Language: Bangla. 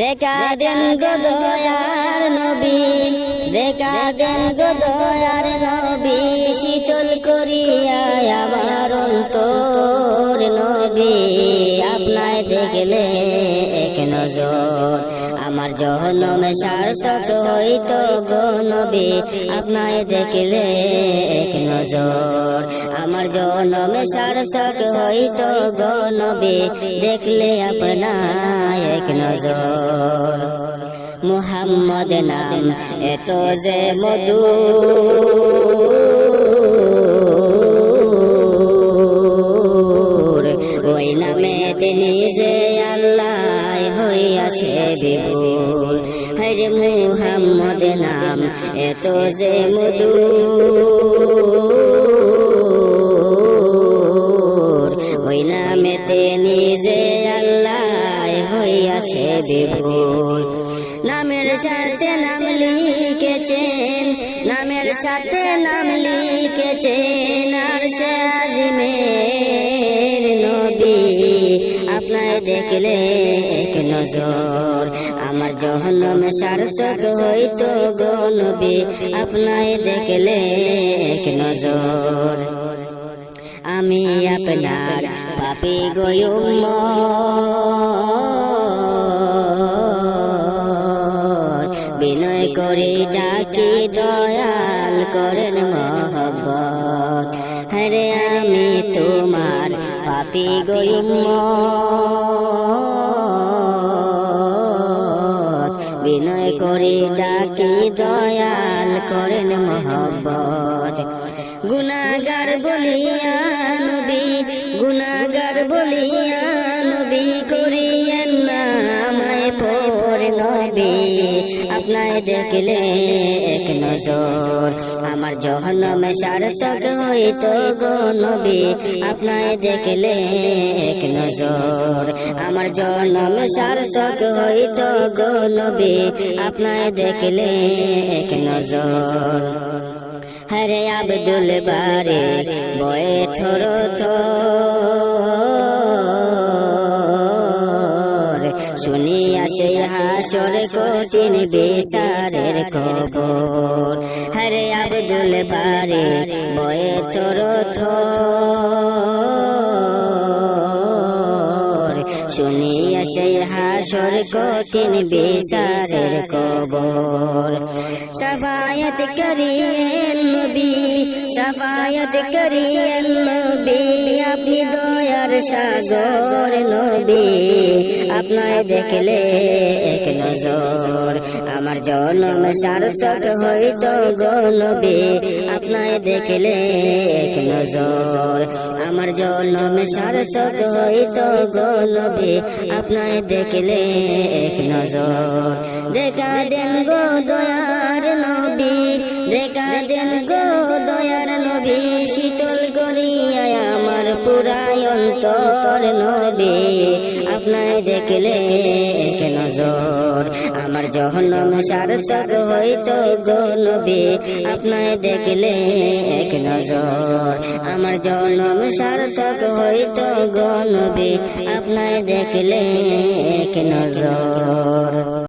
দেখা দেন গো দয়ার নবী, দেখা দেন গো দয়ার নবী, শীতল করিয়া আমার অন্তর নবী। আপনায় দেখলে এক নজর। আমার জহনমে সার্থক হইতো গো নবী আপনায় দেখলে এক নজর। আমার জনমে সার্থক হইতো গো নবী, দেখলে আপনায় এক নজর। মুহাম্মদ নাম এত যে মধু। যে আল্লাহ হইয়াছে বিপুল। হরে মুহাম্মদ নাম এত যে মধু ওই নামেতে নিজে আল্লাহ হইয়াছে বিপুল। নামের সাথে নাম লিখেছেন, নামের সাথে নাম লিখেছেন, আর সে আজিমের দেখলে এক নজর। আমার জহনমে সার্থক হইতো গো নবী আপনায় দেখলে এক নজর। আমি আপনার পাপি গয়ুম বিনয় করে ডাকি, দয়াল করেন মহব্বত। হরে আমি তোমার পাপি গয়ুম। বিনয় করে ডাকি দয়াল করেন মহব্বত। গুনাগার বলিয়া নবী গুনাগার বলিয়া আপনায় দেখলে এক নজর। আমার জহনমে সার্থক হইতো গো নবী আপনায় দেখলে এক নজর। আমার জনম সার্থক হইতো গো নবী আপনায় দেখলে এক নজর। হরে আব্দুল বারে বয়ে থর শুনিয়া সে হাসর কঠিন বিচারের খবর। হরে আব্দুল বারে বয়ে থর শুনিয়া সে হাসর কঠিন বিচারের কবর। সফায়ত করিয়েন নবী, সফায়ত করিয়েন নবী, আপনি দয়ার সাগর নবী, আপনায় দেখলে এক নজর। আমার জন্ম সার্থক হইত গো নবী। আপনায় দেখলে এক নজর। আমার জন্ম সার্থক হইত গো নবী। আপনায় দেখলে এক নজর। দেখা দেন গো দয়ার নবী। দেখা দেন গো দয়ার নবী। পুরাই অন্তর নবী আপনায় দেখলে এক নজর। আমার জহনম সার্থক হইত গো নবী আপনায় দেখলে এক নজর। আমার জনম সার্থক হইত গো নবী আপনায় দেখলে এক নজর।